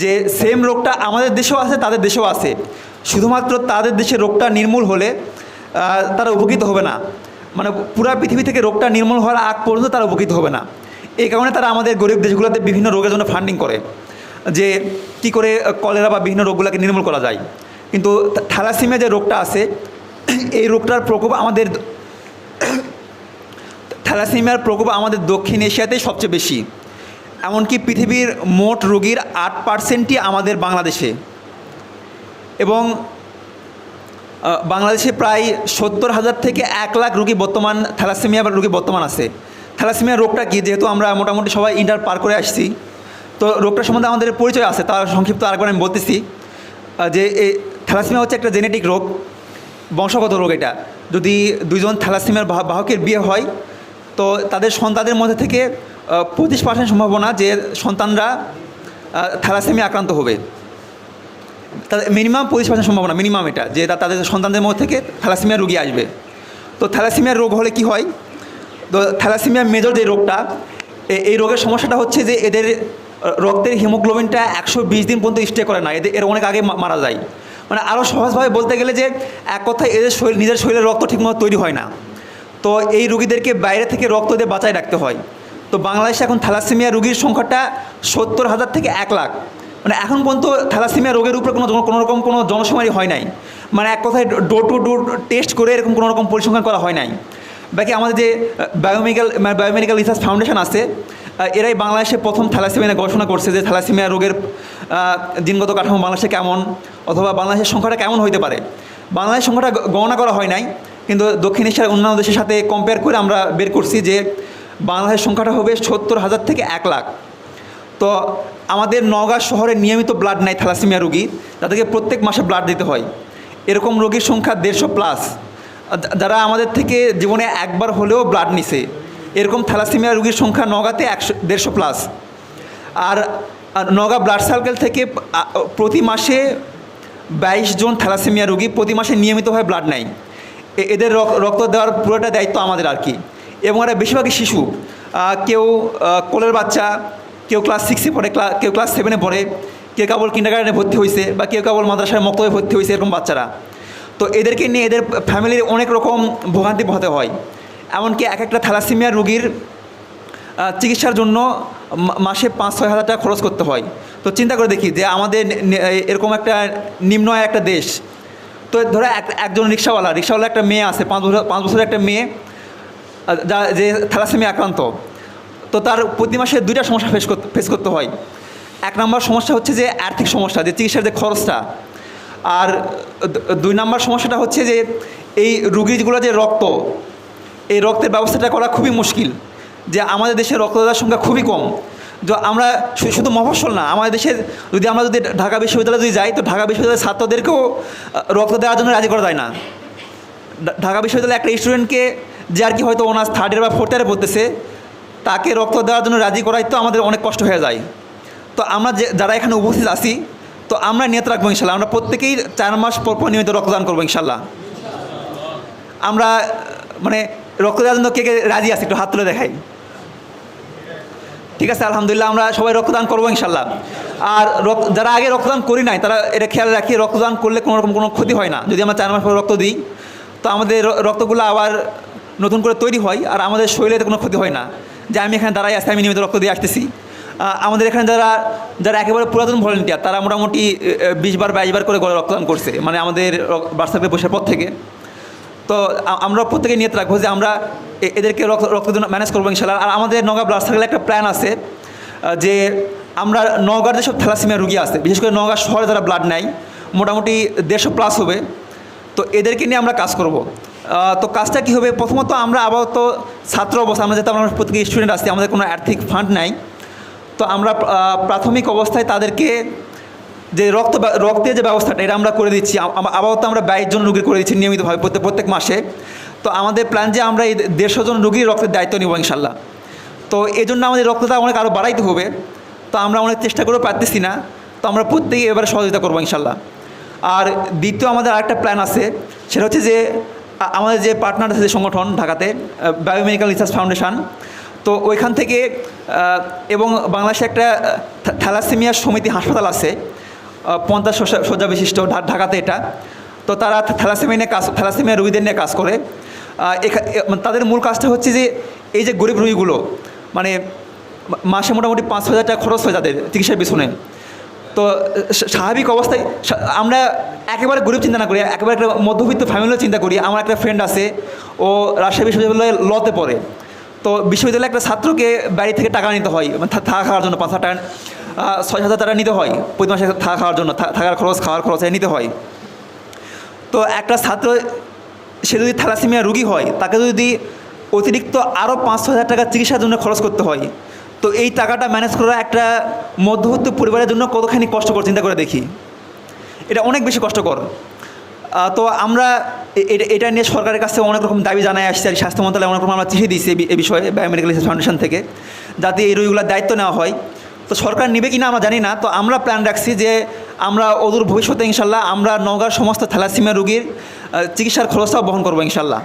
যে সেম রোগটা আমাদের দেশেও আছে, তাদের দেশেও আছে। শুধুমাত্র তাদের দেশে রোগটা নির্মূল হলে তারা উপকৃত হবে না। মানে পুরা পৃথিবী থেকে রোগটা নির্মূল হওয়ার আগ পর্যন্ত তারা উপকৃত হবে না। এই কারণে তারা আমাদের গরিব দেশগুলোতে বিভিন্ন রোগের জন্য ফান্ডিং করে। যে কি করে কলেরা বা বিভিন্ন রোগগুলোকে নির্মূল করা যায়। কিন্তু থ্যালাসিমিয়া যে রোগটা আছে, এই রোগটার প্রকোপ আমাদের থ্যালাসিমিয়ার প্রকোপ আমাদের দক্ষিণ এশিয়াতেই সবচেয়ে বেশি। এমনকি পৃথিবীর মোট রোগীর আট পার্সেন্টই আমাদের বাংলাদেশে। এবং বাংলাদেশে প্রায় সত্তর হাজার থেকে এক লাখ রুগী বর্তমান থ্যালাসেমিয়া বা রোগী বর্তমান আছে। থ্যালাসেমিয়া রোগটা কি? যেহেতু আমরা মোটামুটি সবাই ইন্টার পার করে আসছি। তো রোগটার সম্বন্ধে আমাদের পরিচয় আছে, তার সংক্ষিপ্ত আরেকবার আমি বলতেছি যে থ্যালাসেমিয়া হচ্ছে একটা জেনেটিক রোগ, বংশগত রোগ এটা। যদি দুইজন থ্যালাসেমিয়ার বাহকের বিয়ে হয়, তো তাদের সন্তানদের মধ্যে থেকে পঁচিশ পার্সেন্ট সম্ভাবনা যে সন্তানরা আহ, থ্যালাসেমিয়া আক্রান্ত হবে। তাদের মিনিমাম পঁচিশ পার্সেন্ট সম্ভাবনা মিনিমাম এটা যে তাদের সন্তানদের মধ্যে থেকে থ্যালাসেমিয়া রোগী আসবে। তো থ্যালাসেমিয়ার রোগ হলে কি হয়? তো থ্যালাসেমিয়া মেজর যে রোগটা এই রোগের সমস্যাটা হচ্ছে যে এদের রক্তের হিমোগ্লোবিনটা একশো বিশ দিন পর্যন্ত স্টে করে না। এদের এর অনেক আগে মারা যায়। মানে আরও সহজভাবে বলতে গেলে যে এক কথায় এদের শরীর নিজের শরীরের রক্ত ঠিকমতো তৈরি হয় না। তো এই রুগীদেরকে বাইরে থেকে রক্ত দিয়ে বাঁচায় রাখতে হয়। তো বাংলাদেশে এখন থ্যালাসেমিয়া রোগীর সংখ্যাটা সত্তর হাজার থেকে এক লাখ। মানে এখন পর্যন্ত থ্যালাসেমিয়া রোগের উপরে কোনো জন- কোনো জনশুমারি হয় নাই। মানে এক কথায় ডোর টু ডোর টেস্ট করে এরকম কোনো রকম পরিসংখ্যান করা হয় নাই। বাকি আমাদের যে বায়োমেডিক্যাল বায়োমেডিক্যাল রিসার্চ ফাউন্ডেশন আছে এরাই বাংলাদেশে প্রথম থ্যালাসেমিয়া গবেষণা করছে যে থ্যালাসেমিয়া রোগের জিনগত কাঠামো বাংলাদেশে কেমন অথবা বাংলাদেশের সংখ্যাটা কেমন হইতে পারে। বাংলাদেশের সংখ্যাটা গণনা করা হয় নাই, কিন্তু দক্ষিণ এশিয়ার অন্যান্য দেশের সাথে কম্পেয়ার করে আমরা বের করছি যে বাংলাদেশের সংখ্যাটা হবে সত্তর হাজার থেকে এক লাখ। তো আমাদের নওগাঁ শহরে নিয়মিত ব্লাড নেয় থ্যালাসেমিয়া রোগী, তাদেরকে প্রত্যেক মাসে ব্লাড দিতে হয়। এরকম রোগীর সংখ্যা দেড়শো প্লাস যারা আমাদের থেকে জীবনে একবার হলেও ব্লাড নিছে, এরকম থ্যালাসেমিয়া রোগীর সংখ্যা নওগাঁতে একশো দেড়শো প্লাস আর নওগাঁ ব্লাড সার্কেল থেকে প্রতি মাসে বাইশ জন থ্যালাসেমিয়া রোগী প্রতি মাসে নিয়মিতভাবে ব্লাড নেয়। এদের রক- রক্ত দেওয়ার পুরোটা দায়িত্ব আমাদের আর কি। এবং এরা বেশিরভাগই শিশু। কেউ কোলের বাচ্চা, কেউ ক্লাস সিক্সে পড়ে কেউ ক্লাস সেভেনে পড়ে, কেউ কেবল কিন্ডারগার্ডেনে ভর্তি হয়েছে বা কেউ কেবল মাদ্রাসায় মক্তবে ভর্তি হয়েছে এরকম বাচ্চারা। তো এদেরকে নিয়ে এদের ফ্যামিলির অনেক রকম ভোগান্তি পোহাতে হয়। এমনকি এক একটা থ্যালাসেমিয়া রোগীর চিকিৎসার জন্য মাসে পাঁচ, ছয় হাজার টাকা খরচ করতে হয়। তো চিন্তা করে দেখি যে আমাদের এরকম একটা নিম্ন একটা দেশ। তো ধরো এক- একজন রিক্সাওয়ালা রিক্সাওয়ালা একটা মেয়ে আছে, পাঁচ বছর পাঁচ বছরের একটা মেয়ে যা, যে থ্যালাসেমিয়া আক্রান্ত, তো তার প্রতি মাসে দুইটা সমস্যা ফেস করতে ফেস করতে হয়। এক নম্বর সমস্যা হচ্ছে যে আর্থিক সমস্যা, যে চিকিৎসার যে খরচটা। আর দুই নম্বর সমস্যাটা হচ্ছে যে এই রুগীগুলো যে রক্ত, এই রক্তের ব্যবস্থাটা করা খুবই মুশকিল, যে আমাদের দেশে রক্তদাতার সংখ্যা খুবই কম। তো আমরা শুধু মফস্বল না, আমাদের দেশের যদি আমরা যদি ঢাকা বিশ্ববিদ্যালয়ে যদি যাই, তো ঢাকা বিশ্ববিদ্যালয়ের ছাত্রদেরকেও রক্ত দেওয়ার জন্য রাজি করা যায় না। ঢাকা বিশ্ববিদ্যালয়ে একটা স্টুডেন্টকে যে আর কি হয়তো ওনার থার্ড ইয়ার বা ফোর্থ ইয়ারে পড়তেছে, তাকে রক্ত দেওয়ার জন্য রাজি করাই তো আমাদের অনেক কষ্ট হয়ে যায়। তো আমরা যে, যারা এখানে উপস্থিত আছি, তো আমরা নিয়ত রাখব ইনশাল্লাহ। আমরা প্রত্যেকেই চার মাস পর পর নিয়মিত রক্তদান করব ইনশাল্লাহ। আমরা মানে রক্ত দেওয়ার জন্য কে কে রাজি আছি একটু হাত তুলে দেখাই। ঠিক আছে, আলহামদুলিল্লাহ আমরা সবাই রক্তদান করব ইনশাল্লাহ। আর রক্ত, যারা আগে রক্তদান করি নাই, তারা এটা খেয়াল রাখি, রক্তদান করলে কোনো রকম কোনো ক্ষতি হয় না। যদি আমরা চার মাস পর রক্ত দিই, তো আমাদের রক্তগুলো আবার নতুন করে তৈরি হয় আর আমাদের শরীরে কোনো ক্ষতি হয় না। যে আমি এখানে দাঁড়াই আসছি আমি নিয়মিত রক্ত দিয়ে আসতেছি। আমাদের এখানে যারা যারা একেবারে পুরাতন ভলেন্টিয়ার, তারা মোটামুটি বিশ বার, বাইশ বার করে রক্তদান করছে মানে আমাদের বার্সাকে বসার পর থেকে। তো আমরা প্রত্যেকে নিয়ত রাখব যে আমরা এদেরকে রক্ত রক্তদান ম্যানেজ করব ইনশাল্লাহ আর আমাদের নগা ব্লাড সার্কেলে একটা প্ল্যান আছে যে আমরা নগার যেসব থ্যালাসেমিয়া রুগী আছে, বিশেষ করে নগা শহরে যারা ব্লাড নেয়, মোটামুটি দেড়শো প্লাস হবে। তো এদেরকে নিয়ে আমরা কাজ করব। তো কাজটা কী হবে? প্রথমত আমরা আপাতত ছাত্র অবস্থা, আমরা যেহেতু আমরা প্রত্যেকে স্টুডেন্ট আছি, আমাদের কোনো আর্থিক ফান্ড নাই। তো আমরা প্রাথমিক অবস্থায় তাদেরকে যে রক্ত রক্তের যে ব্যবস্থাটা, এটা আমরা করে দিচ্ছি। আপাতত আমরা বাইশ জন রুগীর করে দিচ্ছি নিয়মিতভাবে প্রত্যেক প্রত্যেক মাসে। তো আমাদের প্ল্যান যে আমরা এই দেড়শো জন রুগীর রক্তের দায়িত্ব নিব ইনশাল্লাহ। তো এই জন্য আমাদের রক্তটা অনেক আরও বাড়াইতে হবে। তো আমরা অনেক চেষ্টা করেও পারতেছি না। তো আমরা প্রত্যেকে এবারে সহযোগিতা করব ইনশাল্লাহ। আর দ্বিতীয় আমাদের আরেকটা প্ল্যান আছে, সেটা হচ্ছে যে আমাদের যে পার্টনার আছে সংগঠন ঢাকাতে বায়োমেডিক্যাল রিসার্চ ফাউন্ডেশন তো ওইখান থেকে এবং বাংলাদেশে একটা থ্যালাসেমিয়া সমিতি হাসপাতাল আছে পঞ্চাশ শয্যা- বিশিষ্ট ঢাকাতে এটা। তো তারা থ্যালাসেমিয়া নিয়ে কাজ, থ্যালাসেমিয়া রুগীদের নিয়ে কাজ করে। মানে তাদের মূল কাজটা হচ্ছে যে, এই যে গরিব রুগীগুলো মানে মাসে মোটামুটি পাঁচ হাজার টাকা খরচ হয় তাদের চিকিৎসার পিছনে। তো স্বাভাবিক অবস্থায় আমরা একেবারে গরিব চিন্তা না করি, একেবারে একটা মধ্যবিত্ত ফ্যামিলিও চিন্তা করি। আমার একটা ফ্রেন্ড আছে, ও রাজশাহী বিশ্ববিদ্যালয়ে লতে পড়ে। তো বিশ্ববিদ্যালয়ে একটা ছাত্রকে বাড়ি থেকে টাকা নিতে হয় মানে থাকা খাওয়ার জন্য পাঁচ হাজার টাকা ছয় হাজার টাকা নিতে হয়। প্রতি মাসে থাকা খাওয়ার জন্য থাকার খরচ, খাওয়ার খরচ নিতে হয়। তো একটা ছাত্র, সে যদি থ্যালাসেমিয়া রুগী হয়, তাকে যদি অতিরিক্ত আরও পাঁচ ছ হাজার টাকা চিকিৎসার জন্য খরচ করতে হয় তো এই টাকাটা ম্যানেজ করা একটা মধ্যবিত্ত পরিবারের জন্য কতখানি কষ্টকর, চিন্তা করে দেখি। এটা অনেক বেশি কষ্টকর। তো আমরা এটা এটা নিয়ে সরকারের কাছে অনেক রকম দাবি জানাই আসছি আর স্বাস্থ্য মন্ত্রণালয়ে অনেক রকম আমরা চিঠি দিয়েছি এই বিষয়ে বায়োমেডিক্যাল রিসার্চ ফাউন্ডেশন থেকে, যাতে এই রোগীগুলোর দায়িত্ব নেওয়া হয়। তো সরকার নেবে কিনা আমরা জানি না, তো আমরা প্ল্যান রাখছি যে আমরা অদূর ভবিষ্যতে ইনশাল্লাহ আমরা নওগাঁর সমস্ত থ্যালাসিমিয়া রোগীর চিকিৎসার খরচটাও বহন করব ইনশাল্লাহ।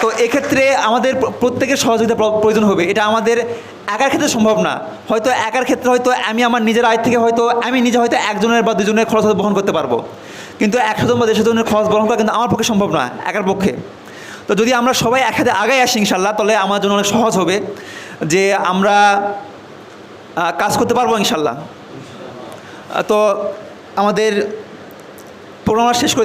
তো এক্ষেত্রে আমাদের প্রত্যেকের সহযোগিতা প্রয়োজন হবে। এটা আমাদের একার ক্ষেত্রে সম্ভব না। হয়তো একার ক্ষেত্রে হয়তো আমি আমার নিজের আয় থেকে হয়তো আমি নিজে হয়তো একজনের বা দুজনের খরচ বহন করতে পারব। কিন্তু একশো জন বা দেড়শো জনের খরচ বহন করা কিন্তু আমার পক্ষে সম্ভব না, একার পক্ষে। তো যদি আমরা সবাই একসাথে আগায় আসি ইনশাল্লাহ তাহলে আমার জন্য অনেক সহজ হবে যে আমরা কাজ করতে পারব ইনশাল্লাহ তো আমাদের প্রোগ্রাম শেষ করে